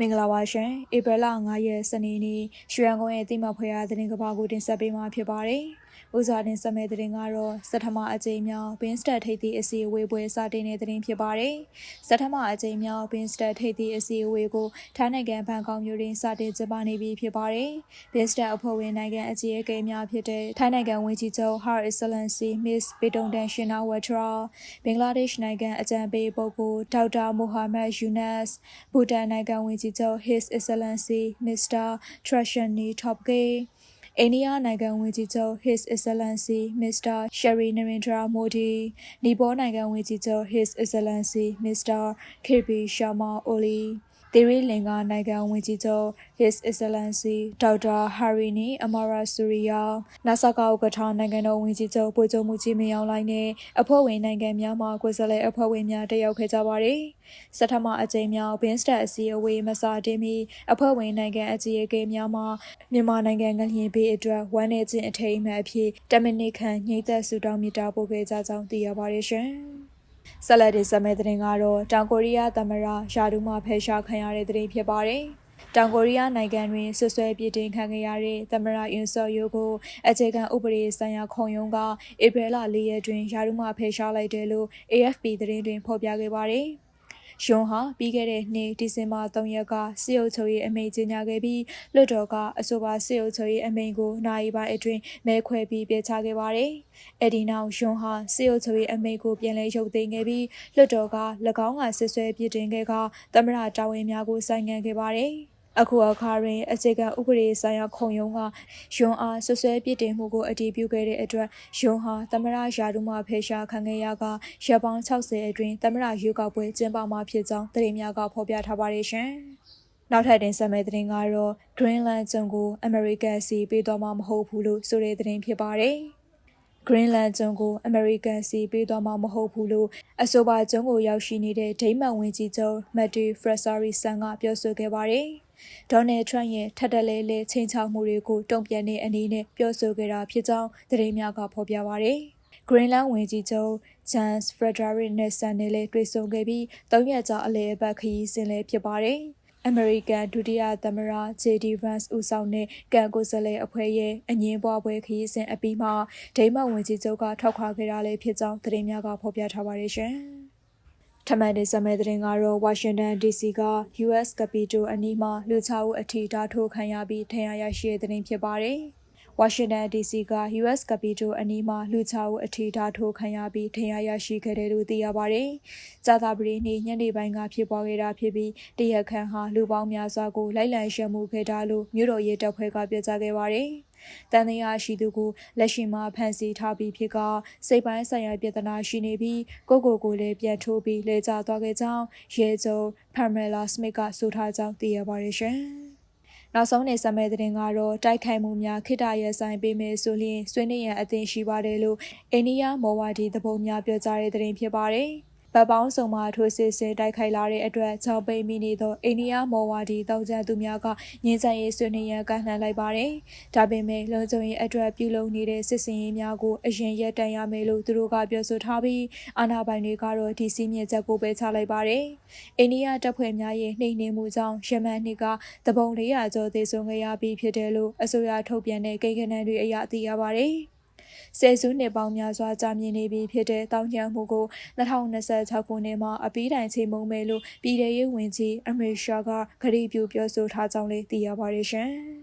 မင်္ဂလာပါရှင်ဧပြီလ9ရက်စနေနေ့ရွှေရန်ကုန်ရဲ့တိမဖွေရသတင်းကဘာကိုတင်ဆက်ပေးမှာဖြစ်ပါတယ်။ ဥစွာတင်ဆက်မဲ့သတင်းကတော့စက်ထမအကြိမ်မြောက်ဘင်းစတက်ထိပ်သီးအစီအဝေးပွဲစတင်တဲ့သတင်းဖြစ်ပါတယ်။စက်ထမအကြိမ်မြောက်ဘင်းစတက်ထိပ်သီးအစီအဝေးကိုထိုင်းနိုင်ငံဘန်ကောက်မြို့တွင်စတင်ကျင်းပနေပြီဖြစ်ပါတယ်။ဘင်းစတက်အဖွဲ့ဝင်နိုင်ငံအကြီးအကဲများဖြစ်တဲ့ထိုင်းနိုင်ငံဝန်ကြီးချုပ် Her Excellency Miss Bitongdan Shinawatra ဘင်္ဂလားဒေ့ရှ်နိုင်ငံအကြံပေးပုဂ္ဂိုလ်ဒေါက်တာမိုဟာမက်ယူနတ်ဘူတန်နိုင်ငံဝန်ကြီးချုပ် His Excellency Mr. Trashani Topke အိန္ဒိယနိုင်ငံဝန်ကြီးချုပ် His Excellency Mr. Shri Narendra Modi နီပေါနိုင်ငံဝန်ကြီးချုပ် His Excellency Mr. KP Sharma Oli သီရိလင်္ကာနိုင်ငံဝန်ကြီးချုပ် His Excellency Dr. Harini Amara Surya နာဆာကာဥက္ကဋ္ဌနိုင်ငံတော်ဝန်ကြီးချုပ်ပိုချုပ်မှုကြီးမင်းအောင်လှိုင်နဲ့အဖွဲ့ဝင်နိုင်ငံများမှကိုယ်စားလှယ်အဖွဲ့ဝင်များတက်ရောက်ခဲ့ကြပါတယ်။စက်ထမအကြိမ်မြောက်ဘင်းစတက်အစည်းအဝေးမစတင်မီအဖွဲ့ဝင်နိုင်ငံအကြီးအကဲများမှမြန်မာနိုင်ငံငလျင်ဘေးအတွက်ဝမ်းနည်းခြင်းအထိမ်းအမှတ်အဖြစ်တမနစ်ခန့်ညှိသက်ဆုတောင်းမြတ်တာပို့ခဲ့ကြကြောင်းသိရပါတယ်ရှင်။ ဆက်လက်တင်ဆက်မယ့်သတင်းကတော့တောင်ကိုရီးယားသမ္မတယာဒူးမှဖယ်ရှားခံရတဲ့သတင်းဖြစ်ပါတယ်။တောင်ကိုရီးယားနိုင်ငံတွင်ဆွဆွဲပြည်တင်ခံခဲ့ရတဲ့သမ္မတအင်ဆော်ယိုကိုအခြေခံဥပဒေဆိုင်ရာခုံရုံးကဧပြီလ၄ရက်တွင်ယာဒူးမှဖယ်ရှားလိုက်တယ်လို့ AFP သတင်းတွင်ဖော်ပြခဲ့ပါတယ်။ ယွန်ဟာပြီးခဲ့တဲ့နှစ်ဒီဇင်ဘာ3ရက်ကစစ်အုပ်ချုပ်ရေးအမိန့်ကြေညာခဲ့ပြီးလွှတ်တော်ကအဆိုပါစစ်အုပ်ချုပ်ရေးအမိန့်ကိုနိုင်ပိုင်းအတွင်းမဲခွဲပြီးပြချခဲ့ပါတယ်။အဲဒီနောက်ယွန်ဟာစစ်အုပ်ချုပ်ရေးအမိန့်ကိုပြန်လည်ရုပ်သိမ်းခဲ့ပြီးလွှတ်တော်က၎င်းကဆစ်ဆွဲပြစ်တင်ခဲ့ကသမ္မတတာဝန်များကိုဆိုင်ငံ့ခဲ့ပါတယ်။ အခုအခါတွင်အခြေခံဥပဒေဆိုင်ရာခုံရုံးကယွန်အားဆွဆွဲပြစ်တင်မှုကိုအတည်ပြုခဲ့တဲ့အတွက်ယွန်ဟာသမရယာဒုမှဖေရှားခံခဲ့ရကရပ်ပေါင်း60အတွင်းသမရရွေးကောက်ပွဲကျင်းပမှာဖြစ်ကြောင်းသတင်းများကဖော်ပြထားပါတယ်ရှင်။နောက်ထပ်တင်ဆက်မယ့်သတင်းကတော့ Greenland ကျွန်းကို American စီပေးသွားမှာမဟုတ်ဘူးလို့ဆိုတဲ့သတင်းဖြစ်ပါတယ်။ Greenland ကျွန်းကို American စီပေးသွားမှာမဟုတ်ဘူးလို့အဆိုပါကျွန်းကိုရောက်ရှိနေတဲ့ဒိမန်ဝင်ကြီးချုပ် Matty Fraseri-san ကပြောဆိုခဲ့ပါတယ်။ ဒေါ်နယ်ထရန့်ရဲ့ထပ်တလဲလဲချိန်ချောက်မှုတွေကိုတုံ့ပြန်တဲ့အနေနဲ့ပြောဆိုခဲ့တာဖြစ်ကြောင်းသတင်းများကဖော်ပြပါရယ်။ Greenland ဝင်ကြီးချုပ် Jens Frederik Nielsen နဲ့လည်းတွေ့ဆုံခဲ့ပြီး၃ရက်ကြာအလဲအပတ်ခရီးစဉ်လည်းဖြစ်ပါတယ်။ American ဒုတိယသမ္မတ JD Vance ဦးဆောင်တဲ့ကန်ကိုစလဲအဖွဲ့ရဲ့အငင်းပွားပွဲခရီးစဉ်အပြီးမှာဒိမတ်ဝင်ကြီးချုပ်ကထောက်ခွာခဲ့တာလည်းဖြစ်ကြောင်းသတင်းများကဖော်ပြထားပါတယ်ရှင်။ ထမန်တင်ဆက်မဲ့သတင်းကတော့ဝါရှင်တန် DC က US Capitol အနီးမှာလူချအုပ်အထီးဓာထိုးခံရပြီးထင်ရရရှိတဲ့သတင်းဖြစ်ပါတယ်။ ဝါရှင်တန် DC က US Capitol အနီးမှာလူချအုပ်အထီးဓာထိုးခံရပြီးထင်ရရရှိခဲ့တယ်လို့သိရပါတယ်။ကြာသပတေးနေ့ညနေပိုင်းကဖြစ်ပွားခဲ့တာဖြစ်ပြီးတရက်ခန့်ဟာလူပေါင်းများစွာကိုလိုက်လံရှမ်းမှုခဲ့တာလို့မြို့တော်ရေးတပ်ဖွဲ့ကပြောကြားခဲ့ပါတယ်။တန်တရားရှိသူကိုလက်ရှိမှာဖမ်းဆီးထားပြီးဖြစ်ကစိတ်ပိုင်းဆိုင်ရာပြဿနာရှိနေပြီးကိုကိုကိုလည်းပြန်ထိုးပြီးလဲကျသွားခဲ့ကြောင်းရဲချုပ်ဖာမယ်လာစမစ်ကဆိုထားကြောင်းသိရပါတယ်ရှင်။ နောက်ဆုံးနေဆက်မဲ့တဲ့တင်ကတော့တိုက်ခိုက်မှုများခိတရဲဆိုင်ပေးမယ်ဆိုရင်ဆွေးနွေးရန်အသင့်ရှိပါတယ်လို့အိန္ဒိယမော်ဝါဒီသဘောများပြောကြားတဲ့တဲ့ဖြစ်ပါတယ်။ ဗတ်ပေါင်းစုံမှထိုးစစ်ဆင်တိုက်ခိုက်လာတဲ့အတွက်ချောင်းပိန်မိနေသောအိန္ဒိယမော်ဝါဒီတောင်ကျသူများကငင်းချင်ရေးဆွေးနွေးရန်ကန့်လှန်လိုက်ပါတယ်။ဒါပေမဲ့လုံခြုံရေးအတွက်ပြုလုပ်နေတဲ့စစ်စင်ရေးများကိုအရင်ရက်တန်ရမယ်လို့သူတို့ကပြောဆိုထားပြီးအာဏာပိုင်တွေကတော့ဒီစီးမြင့်ချက်ကိုပဲချလိုက်ပါတယ်။အိန္ဒိယတပ်ဖွဲ့များရဲ့နှိမ်နင်းမှုကြောင့်ယမန်နှစ်ကတပုံ400ကျော်သေဆုံးခဲ့ရပြီးဖြစ်တယ်လို့အစိုးရထုတ်ပြန်တဲ့ကိန်းဂဏန်းတွေအရသိရပါတယ်။ ဆယ်စုနှစ်ပေါင်းများစွာကြာမြင့်နေပြီဖြစ်တဲ့တောင်းကျမ်းမှုကို2026ခုနှစ်မှာအပီးတိုင်ချိန်မုံမယ်လို့ပြည်ထရေးဝန်ကြီးအမေရှာကခရီးပြုပြောဆိုထားကြောင်းလည်းသိရပါတယ်ရှင်။